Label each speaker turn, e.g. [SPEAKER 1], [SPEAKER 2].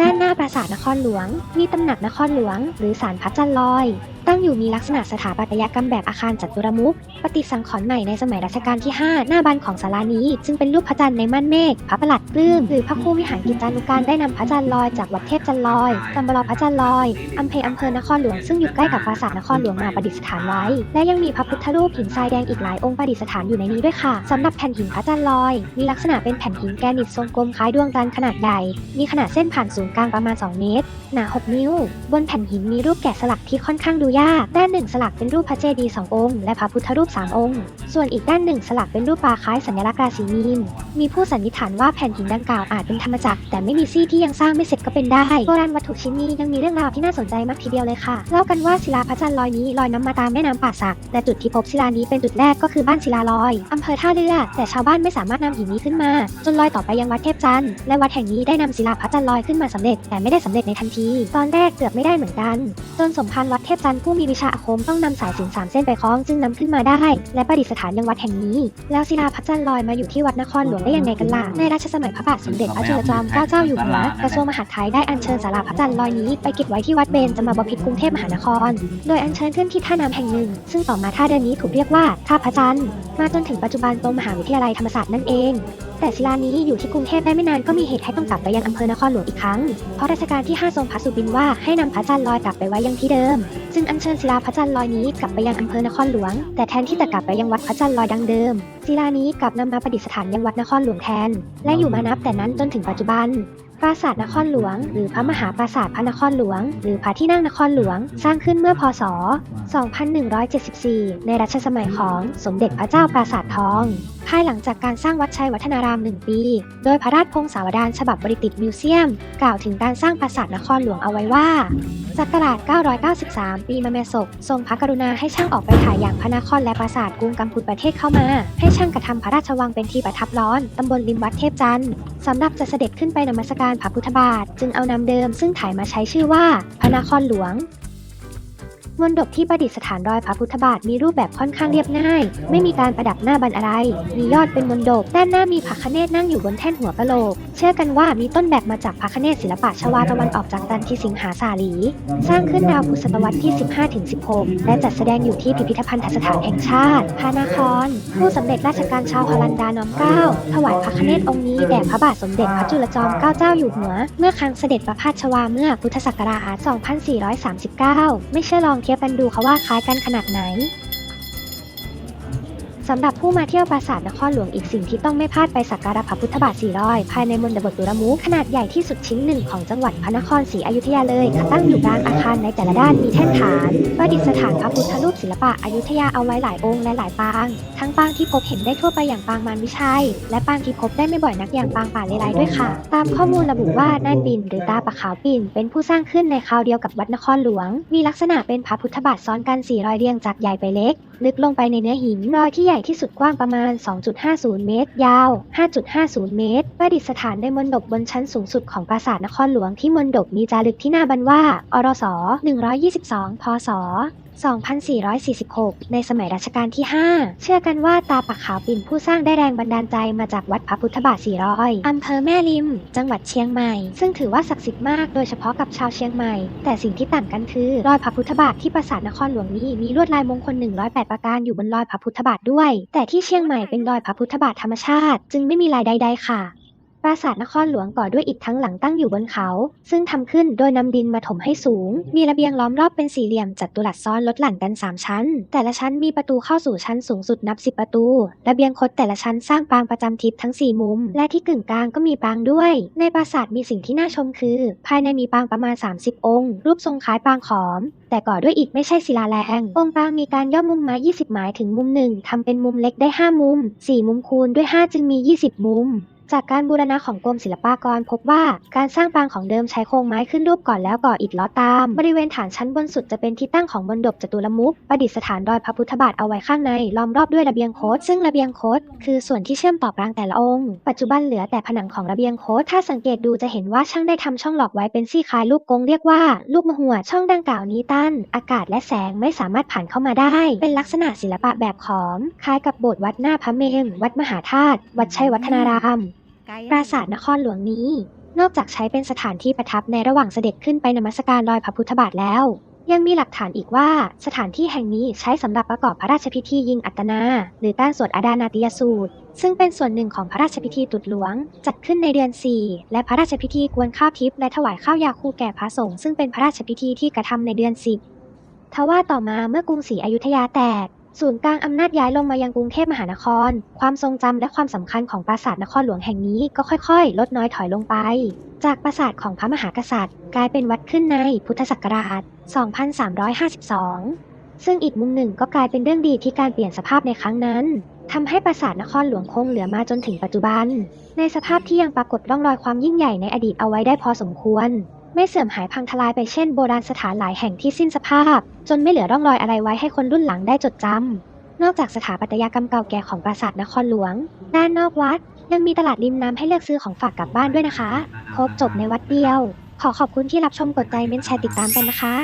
[SPEAKER 1] ด้านหน้าปราสาทนครหลวง มีตำหนักนครหลวง หรือศาลพระจันทร์ลอย ตั้งอยู่มีลักษณะสถาปัตยกรรมแบบอาคารจัตุรมุขปฏิสังขรณ์ใหม่ในสมัยรัชกาลที่ 5 หน้าบานของศาลานี้ จึงเป็นรูปพระจันทร์ในม่านเมฆพระประหลัดปลื้มหรือพระครูวิหารกิจานุการได้นำพระจันทร์ลอยจากวัดเทพจันทร์ลอยจำบรอพระจันทร์ลอยอำเภออำเภอนครหลวงซึ่งอยู่ใกล้กับปราสาทนครหลวงมาประดิษฐานไว้ และยังมีพระพุทธรูปหินทรายแดงอีกหลายองค์ประดิษฐานอยู่ในนี้ด้วยค่ะสำหรับแผ่นหินพระจันทร์ลอย มีลักษณะเป็นแผ่นหินแกรนิตทรงกลมคล้ายดวงจันทร์ขนาดใหญ่มีขนาดเส้นผ่านศูนย์กลางประมาณ 2 เมตรหนา 6 นิ้ว บนแผ่นหินมีรูปแกะสลักที่ค่อนข้างดูยาก ด้านหนึ่งสลักเป็นรูปพระเจดีย์สององค์ และพระพุทธรูป3องค์ ส่วนอีกด้านหนึ่งสลักเป็นรูปปลาคล้ายสัญลักษณ์ราศีมีน มีผู้สันนิษฐานว่าแผ่นหินดังกล่าวอาจเป็นธรรมจักรแต่ไม่มีซี่ที่ยังสร้างไม่เสร็จก็เป็นได้โบราณวัตถุชิ้นนี้ยังมีเรื่องราวที่น่าสนใจมากทีเดียวเลยค่ะ เล่ากันว่าศิลาพระจันทร์ลอยนี้ลอยน้ำมาตามแม่น้ำป่าสัก แต่จุดที่พบศิลานี้เป็นจุดแรกก็คือบ้านศิลาลอยอำเภอท่าเรือแต่ชาวบ้านไม่สามารถนำหินนี้ขึ้นมา จนลอยต่อไปยังวัดเทพจันทร์และวัดแห่งนี้ได้นำศิลาพระจันทร์ลอยขึ้นมาสำเร็จ แต่ไม่ได้สำเร็จในทันที ตอนแรกเกือบไม่ได้เหมือนกัน จนสมภารวัดเทพจันทร์ผู้มีวิชาอาคมต้องนำสายสินสามเส้นไปคล้องจึงนำขึ้นมาได้ และประดิษฐานยังวัดแห่งนี้ แล้วศิลาพระจันทร์ลอยมาอยู่ที่วัดนครหลวงได้ยังไงกันล่ะในรัชสมัยพระบาทสมเด็จพระจุลจอมเกล้าเจ้าอยู่หัวกระทรวงมหาดไทยได้อัญเชิญศาลาพระจันทร์ลอยนี้ไปเก็บไว้ที่วัดเบญจมาบพิตรกรุงเทพมหานคร โดยอัญเชิญขึ้นที่ท่าน้ำแห่งหนึ่ง ซึ่งต่อมาท่าเดินนี้ถูกเรียกว่าท่าพระจันทร์ มาจนถึงปัจจุบันตรงมหาวิทยาลัยธรรมศาสตร์นั่นเอง แต่ศิลานี้อยู่ที่กรุงเทพได้ไม่นานก็มีเหตุให้ต้องกลับไปยังอำเภอนครหลวงอีกครั้ง เพราะรัชกาลที่ 5 ทรงพระสุบินว่าให้นำพระจันทร์ลอยกลับไปไว้ยังที่เดิม จึงอัญเชิญศิลาพระจันทร์ลอยนี้กลับไปยังอำเภอนครหลวง แต่แทนที่จะกลับไปยังวัดพระจันทร์ลอยดังเดิมศิลานี้กลับนำมาประดิษฐานยังวัดนครหลวงแทน และอยู่มานับแต่นั้นจนถึงปัจจุบัน ปราสาทนครหลวง หรือพระมหาปราสาทพระนครหลวง หรือพระที่นั่งนครหลวง สร้างขึ้นเมื่อพศ 2174 ในรัชสมัยของสมเด็จพระเจ้าปราสาททอง ภายหลังจากการสร้างวัดชัยวัฒนาราม 1 ปี โดยพระราชพงศาวดารฉบับบริติตมิวเซียม กล่าวถึงการสร้างปราสาทนครหลวงเอาไว้ว่าศักราช 993 ปีมะเมศก ทรงพระกรุณาให้ช่างออกไปถ่ายอย่างพระนครและปราสาทกรุงกัมพูชประเทศเข้ามา ให้ช่างกระทำพระราชวังเป็นที่ประทับร้อนตำบลริมวัดเทพจันทร์สำหรับจะเสด็จขึ้นไปนมัสการพระพุทธบาท จึงเอานามเดิมซึ่งถ่ายมาใช้ชื่อว่าพระนครหลวง มณฑปที่ประดิษฐานรอยพระพุทธบาทมีรูปแบบค่อนข้างเรียบง่าย ไม่มีการประดับหน้าบันอะไร มียอดเป็นมณฑปด้านหน้ามีพระคเนศนั่งอยู่บนแท่นหัวกะโหลก เชื่อกันว่ามีต้นแบบมาจากพระคเนศศิลปะชวาตะวันออกจากจันทีสิงหาสาลี สร้างขึ้นราวพุทธศตวรรษที่ 15-16 และจัดแสดงอยู่ที่พิพิธภัณฑสถานแห่งชาติพระนคร ผู้สำเร็จราชการชาวฮอลันดาน้อมเกล้าถวายพระคเนศองค์นี้แด่พระบาทสมเด็จพระจุลจอมเกล้าเจ้าอยู่หัว เมื่อครั้งเสด็จประพาสชวาเมื่อพุทธศักราช 2439 ไม่เชื่อลองเทียบกันดูค่ะว่าคล้ายกันขนาดไหน สำหรับผู้มาเที่ยวปราสาทนครหลวงอีกสิ่งที่ต้องไม่พลาดไปสักการะพระพุทธบาทสี่ร้อยภายในมณฑปตุรมุขขนาดใหญ่ที่สุดชิ้นหนึ่งของจังหวัดพระนครศรีอยุธยาเลยค่ะตั้งอยู่กลางอาคารในแต่ละด้านมีแท่นฐานประดิษฐานพระพุทธรูปศิลปะอยุธยาเอาไว้หลายองค์และหลายปาง ทั้งปางที่พบเห็นได้ทั่วไปอย่างปางมารวิชัย และปางที่พบได้ไม่บ่อยนักอย่างปางป่าเลไลด้วยค่ะ ตามข้อมูลระบุว่านายปินหรือตาปะขาวปินเป็นผู้สร้างขึ้นในคราวเดียวกับวัดนครหลวง มีลักษณะเป็นพระพุทธบาทซ้อนกันสี่รอยเรียงจากใหญ่ไปเล็ก ลึกลงไปในเนื้อหินรอยที่ใหญ่ที่สุดกว้างประมาณ 2.50 เมตร ยาว 5.50 เมตร ประดิษฐานในมณฑปบนชั้นสูงสุดของปราสาทนครหลวงที่มณฑปมีจารึกที่หน้าบันว่า อรส 122 พศ2446 ในสมัยรัชกาลที่ 5 เชื่อกันว่าตาปักขาวปิ่นผู้สร้างได้แรงบันดาลใจมาจากวัดพระพุทธบาท400อำเภอแม่ริม จังหวัดเชียงใหม่ ซึ่งถือว่าศักดิ์สิทธิ์มากโดยเฉพาะกับชาวเชียงใหม่ แต่สิ่งที่ต่างกันคือ รอยพระพุทธบาทที่ปราสาทนครหลวงนี้มีลวดลายมงคล 108 ประการอยู่บนรอยพระพุทธบาทด้วยแต่ที่เชียงใหม่เป็นดอยพระพุทธบาทธรรมชาติ จึงไม่มีลายใดๆค่ะ ปราสาทนครหลวงก่อด้วยอิฐทั้งหลังตั้งอยู่บนเขา ซึ่งทำขึ้นโดยนำดินมาถมให้สูง มีระเบียงล้อมรอบเป็นสี่เหลี่ยมจัตุรัสซ้อนลดหลั่นกัน 3 ชั้น แต่ละชั้นมีประตูเข้าสู่ชั้นสูงสุดนับ10ประตู ระเบียงคดแต่ละชั้นสร้างปางประจำทิศทั้ง 4 มุม และที่กึ่งกลางก็มีปางด้วย ในปราสาทมีสิ่งที่น่าชมคือ ภายในมีปางประมาณ 30 องค์ รูปทรงคล้ายปางขอม แต่ก่อด้วยอิฐไม่ใช่ศิลาแรงองค์ปางมีการย่อมุมไม้20 หมายถึงมุมหนึ่งทำเป็นมุมเล็กได้ 5 มุม 4 มุมคูณด้วย 5 จึงมี 20 มุม จากการบูรณะของกรมศิลปากรพบว่าการสร้างปางของเดิมใช้โครงไม้ขึ้นรูปก่อนแล้วก่ออิฐล้อตาม บริเวณฐานชั้นบนสุดจะเป็นที่ตั้งของบนดบจตุรมุขประดิษฐานรอยพระพุทธบาทเอาไว้ข้างในล้อมรอบด้วยระเบียงโคดซึ่งระเบียงโคดคือส่วนที่เชื่อมต่อปรางแต่ละองค์ ปัจจุบันเหลือแต่ผนังของระเบียงโคดถ้าสังเกตดูจะเห็นว่าช่างได้ทำช่องหลอกไว้เป็นซี่คล้ายลูกกงเรียกว่า ลูกมะหัวช่องดังกล่าวนี้ตันอากาศและแสงไม่สามารถผ่านเข้ามาได้ เป็นลักษณะศิลปะแบบขอม คล้ายกับโบสถ์วัดหน้าพระเมรุวัดมหาธาตุวัดชัยวัฒนาราม ปราสาทนครหลวงนี้ นอกจากใช้เป็นสถานที่ประทับในระหว่างเสด็จขึ้นไปนมัสการรอยพระพุทธบาทแล้ว ยังมีหลักฐานอีกว่าสถานที่แห่งนี้ใช้สำหรับประกอบพระราชพิธียิงอัตนา หรือต้านสวดอาดานาติยสูตร ซึ่งเป็นส่วนหนึ่งของพระราชพิธีตรุษหลวง จัดขึ้นในเดือน 4 และพระราชพิธีกวนข้าวทิพย์และถวายข้าวยาคูแก่พระสงฆ์ซึ่งเป็นพระราชพิธีที่กระทำในเดือน 10ทว่าต่อมาเมื่อกรุงศรีอยุธยาแตก ศูนย์กลางอำนาจย้ายลงมายังกรุงเทพมหานคร ความทรงจำและความสำคัญของปราสาทนครหลวงแห่งนี้ก็ค่อยๆ ลดน้อยถอยลงไป จากปราสาทของพระมหากษัตริย์ กลายเป็นวัดขึ้นในพุทธศักราช 2352 ซึ่งอีกมุมหนึ่งก็กลายเป็นเรื่องดีที่การเปลี่ยนสภาพในครั้งนั้นทำให้ปราสาทนครหลวงคงเหลือมาจนถึงปัจจุบัน ในสภาพที่ยังปรากฏร่องรอยความยิ่งใหญ่ในอดีตเอาไว้ได้พอสมควร ไม่เสื่อมหายพังทลายไปเช่นโบราณสถานหลายแห่งที่สิ้นสภาพ จนไม่เหลือร่องรอยอะไรไว้ให้คนรุ่นหลังได้จดจำนอกจากสถาปัตยกรรมเก่าแก่ของปราสาทนครหลวง ด้านนอกวัด ยังมีตลาดริมน้ำให้เลือกซื้อของฝากกลับบ้านด้วยนะคะ ครบจบในวัดเดียว ขอขอบคุณที่รับชมกดใจเม้นแชร์ติดตามกันนะคะ